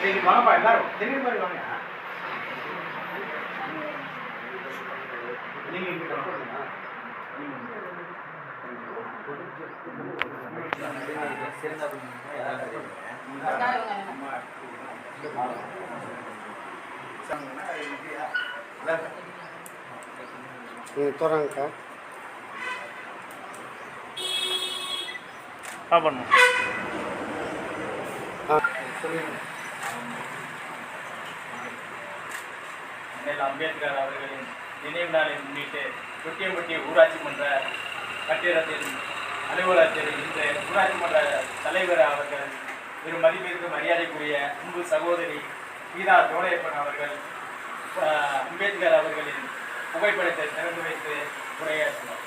சரி வாங்கப்பா எல்லாரும். தெரியுற மாதிரி வாங்க. நீங்க இங்க நீங்கள் தோறாங்கக்கா ஆ. பண்ணும் அண்ணல் அம்பேத்கர் அவர்களின் நினைவு நாளை முன்னிட்டு குட்டியம்பட்டி ஊராட்சி மன்ற கட்டிடத்தின் அலுவலகத்தில் இன்று ஊராட்சி மன்ற தலைவர் அவர்கள் திரு மதிப்பிற்கு மரியாதைக்குரிய அன்பு சகோதரி கீதா தோழையப்பன் அவர்கள் அம்பேத்கர் அவர்களின் புகைப்படத்தை திறந்து வைத்து உரையாற்றினார்.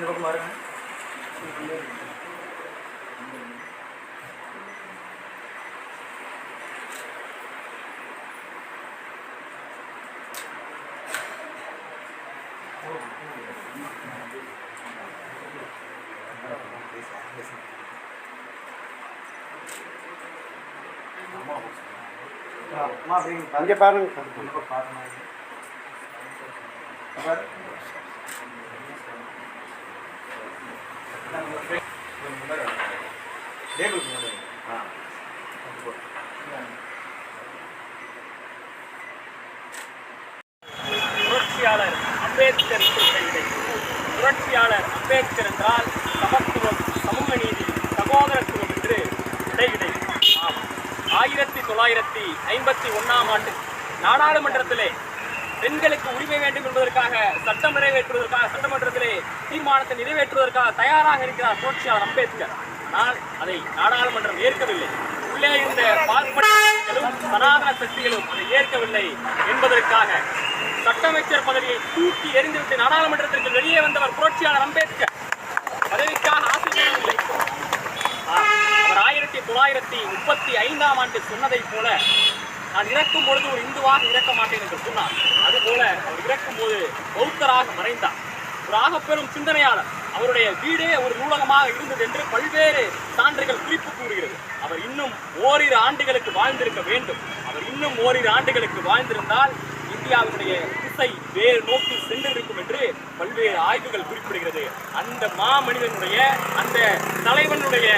அப்படியே இந்த பக்கம் பாருங்க அம்மா அப்படிங்க இங்கே பாருங்கக்கா கண்டிப்பாக பார்க்கணும் டேபிள் முன்னாடி ஆ புரட்சியாளர் அம்பேத்கர் புரட்சியாளர் அம்பேத்கர் என்றால் சமத்துவம் சமூக நீதி சகோதரத்துவம் என்று விடைவிடை ஆம். ஆயிரத்தி தொள்ளாயிரத்தி ஐம்பத்தி ஒன்றாம் ஆண்டு நாடாளுமன்றத்திலே பெண்களுக்கு உரிமை வேண்டும் என்பதற்காக சட்டம் நிறைவேற்றுவதற்காக சட்டமன்றத்திலே தீர்மானத்தை நிறைவேற்றுவதற்காக தயாராக இருக்கிறார் புரட்சியாளர் அம்பேத்கர். ஆனால் அதை நாடாளுமன்றம் ஏற்கவில்லை. உள்ளே இருந்த பார்ப்பனர்களும் சனாதன சக்திகளும் அதை ஏற்கவில்லை என்பதற்காக. சட்டமைச்சர் பதவியை தூக்கி எறிந்துவிட்டு நாடாளுமன்றத்திற்கு வெளியே வந்தவர் புரட்சியாளர் அம்பேத்கர். பதவிக்காக ஆசைப்படவில்லை அவர் ஆயிரத்தி தொள்ளாயிரத்தி முப்பத்தி ஐந்தாம் ஆண்டு சொன்னதைப் போல நான் இறக்கும் பொழுது ஒரு இந்துவாக இறக்க மாட்டேன் என்று சொன்னார். போல அவர் இறக்கும் போது பௌத்தராக மறைந்தார். ஒரு ஆகப்பெரும் சிந்தனையாளர். அவருடைய வீடே ஒரு நூலகமாக இருந்தது என்று பல்வேறு சான்றுகள் குறிப்பு கூறுகிறது. அவர் இன்னும் ஓரிரு ஆண்டுகளுக்கு வாழ்ந்திருக்க வேண்டும். அவர் இன்னும் ஓரிரு ஆண்டுகளுக்கு வாழ்ந்திருந்தால் இந்தியாவினுடைய திசை வேறு நோக்கி சென்றிருக்கும் என்று பல்வேறு ஆய்வுகள் குறிப்பிடுகிறது. அந்த மாமனிதனுடைய அந்த தலைவனுடைய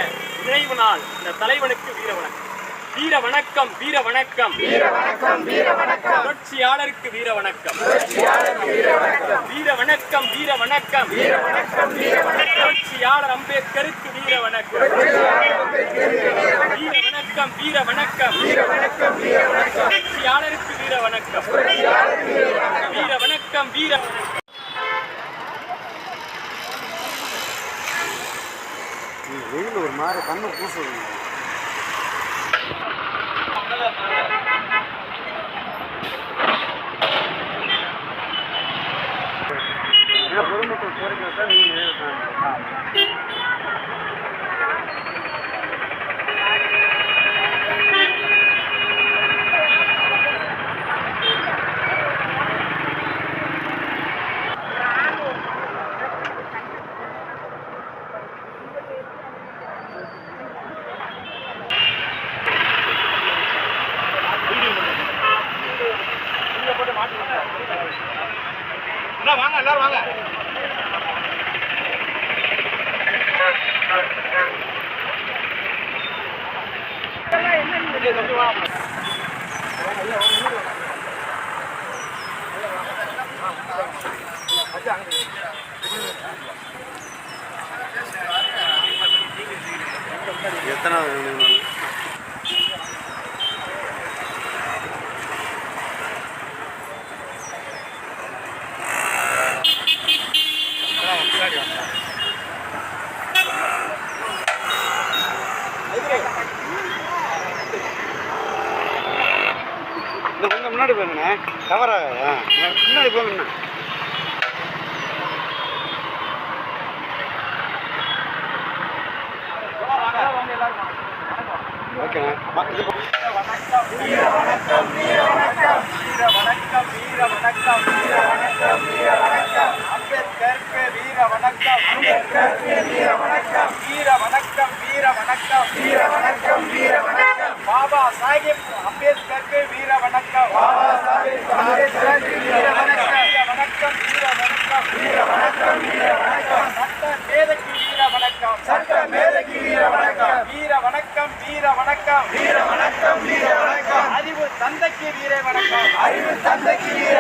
நினைவு நாள் இந்த தலைவனுக்கு வீரவணக்கம் வீர வணக்கம் வீர வணக்கம் வீர வணக்கம் வீர வணக்கம் புரட்சியாளருக்கு வீர வணக்கம் வீர வணக்கம் வீர வணக்கம் வீர வணக்கம் வீர வணக்கம் புரட்சியாளர் அம்பேத்கருக்கு வீர வணக்கம் வீர வணக்கம் வீர வணக்கம் வீர வணக்கம் வீர வணக்கம் புரட்சியாளருக்கு வீர வணக்கம் வீர வணக்கம் வீர வெயில் ஒரு மாதிரி கண்ணு பூசுது என்ன வாங்க எல்லாரும் வாங்க. எத்தனை இந்த கொஞ்சம் முன்னாடி போயிருங்கண்ணே கவர் ஆகாதா? முன்னாடி போ- வணக்கம் வீர வணக்கம் வீர வணக்கம் வீர வணக்கம். வீர வணக்கம் வீர வணக்கம். வீர வணக்கம் அம்பேத்கருக்கு வீர வணக்கம் அம்பேத்கருக்கு வீர வணக்கம் வீர வணக்கம் வீர வணக்கம் வீர வணக்கம் வீர வணக்கம் பாபா சாஹிப் அம்பேத்கருக்கு வீர வணக்கம். பாபா சாஹிப் அம்பேத்கருக்கு வீர வணக்கம் வீர வணக்கம் வீர வணக்கம். வீர வணக்கம் வீர வணக்கம் சட்ட மேதைக்கு வீர வணக்கம். சட்ட மேதைக்கு வீர வணக்கம் வீர வணக்கம். வீர வணக்கம் வீர வணக்கம் வீர வணக்கம் அறிவு தந்தைக்கு வீர வணக்கம். அறிவு தந்தைக்கு வீர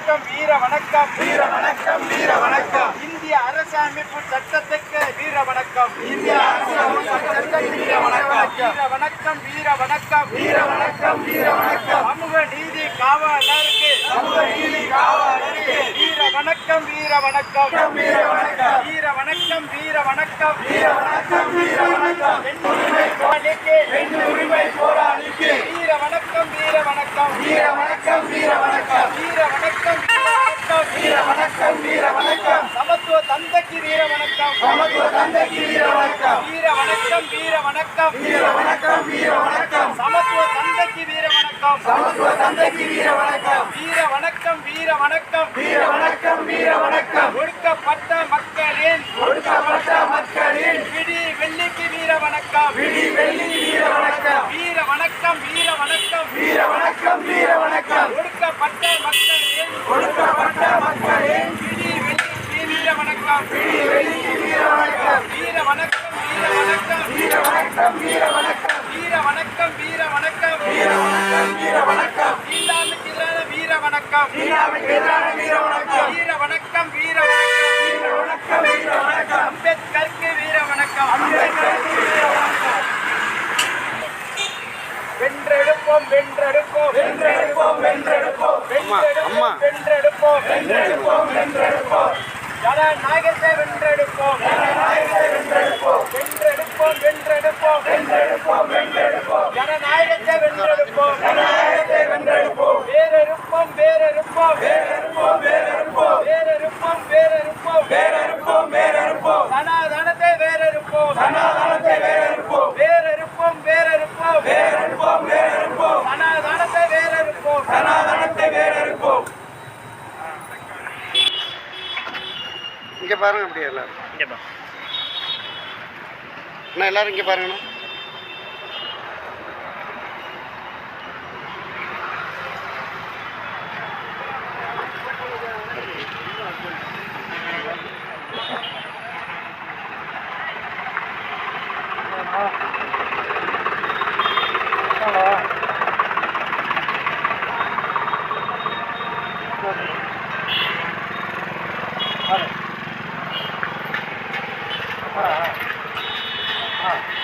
வணக்கம் வீர வணக்கம் வீர வணக்கம் வீர வணக்கம் இந்திய அரசமைப்பு சட்டத்துக்கு வீர வணக்கம் இந்திய அரசமைப்பு சட்டத்துக்கு வீர வணக்கம் வீர வணக்கம் வீர வணக்கம் வீர வணக்கம் வீர வணக்கம் சமூக நீதி காவலருக்கு சமூக நீதி காவலருக்கு வீர வணக்கம் வீர வணக்கம் வீர வணக்கம் வீர வணக்கம் வீர வணக்கம் வீர வணக்கம் வீர வணக்கம் பெண் உரிமை போராளிக்கு பெண் உரிமை போராளிக்கு வீர வணக்கம் வணக்கம் வீர வணக்கம் வீர வணக்கம் வீர வணக்கம் வீர வணக்கம் வீர வணக்கம் வீர வணக்கம் சமத்துவ தந்தைக்கு வீர வணக்கம் சமத்துவ தந்தைக்கு வீர வணக்கம் வீர வணக்கம் வீர வணக்கம் வீர வணக்கம் வீர வணக்கம் சமத்துவ தந்தைக்கு வீர வணக்கம் சமத்துவ தந்தைக்கு வீர வணக்கம் வீர வணக்கம் வீர வணக்கம் வீர வணக்கம் வீர வணக்கம் ஒடுக்கப்பட்ட மக்களின் ஒடுக்கப்பட்ட மக்களின் விடி வெள்ளிக்கு வீர வணக்கம் விடி வெள்ளி வீர வணக்கம் வீர வணக்கம் வீர வணக்கம் வீர வணக்கம் வீர வணக்கம் ஒடுக்கப்பட்ட மக்களின் ஒடுக்கப்பட்ட மக்களின் விடி வெள்ளிக்கு வீர வணக்கம் விடி வெள்ளிக்கு வீர வணக்கம் வீர வணக்கம் வீர வணக்கம் வீர வணக்கம் வீர வணக்கம் வீர வணக்கம் வீர வணக்கம். வீர வணக்கம் வீர வணக்கம். தீண்டாமைக்கு எதிரான வீர வணக்கம். தீண்டாமைக்கு எதிரான வீர வணக்கம். வீர வணக்கம் வீர வணக்கம். வீர வணக்கம் வீர வணக்கம். அம்பேத்கருக்கு வீர வணக்கம். அம்பேத்கருக்கு வீர வணக்கம். வென்றெடுப்போம் வென்றெடுப்போம். வென்றெடுப்போம் வென்றெடுப்போம். அம்மா, அம்மா. வென்றெடுப்போம். வென்றெடுப்போம் வென்றெடுப்போம். ஜனநாயகத்தை வென்றெடுப்போம். ஜனநாயகத்தை வென்றெடுப்போம். வென்றெடுப்போம் வென்றெடுப்போம். வென்றெடுப்போம் வென்றெடுப்போம் ஜனநாயகத்தை வென்றெடுப்போம். ஜனநாயகத்தை வென்றெடுப்போம் வேறெடுப்போம் வேறெடுப்போம் வேறெடுப்போம் வேறெடுப்போம் வேறெடுப்போம் வேறெடுப்போம் வேறெடுப்போம் வேறெடுப்போம் சனாதனத்தை வேறெடுப்போம் சனாதனத்தை வேறெடுப்போம் வேறெடுப்போம் வேறெடுப்போம் வேறெடுப்போம் வேறெடுப்போம் சனாதனத்தை வேறெடுப்போம் சனாதனத்தை வேறெடுப்போம் இங்கே பாருங்க அப்படியே எல்லாரும். அண்ணா எல்லாரும் இங்கே பாருங்கண்ணா. அம்மா, நீங்க Wow.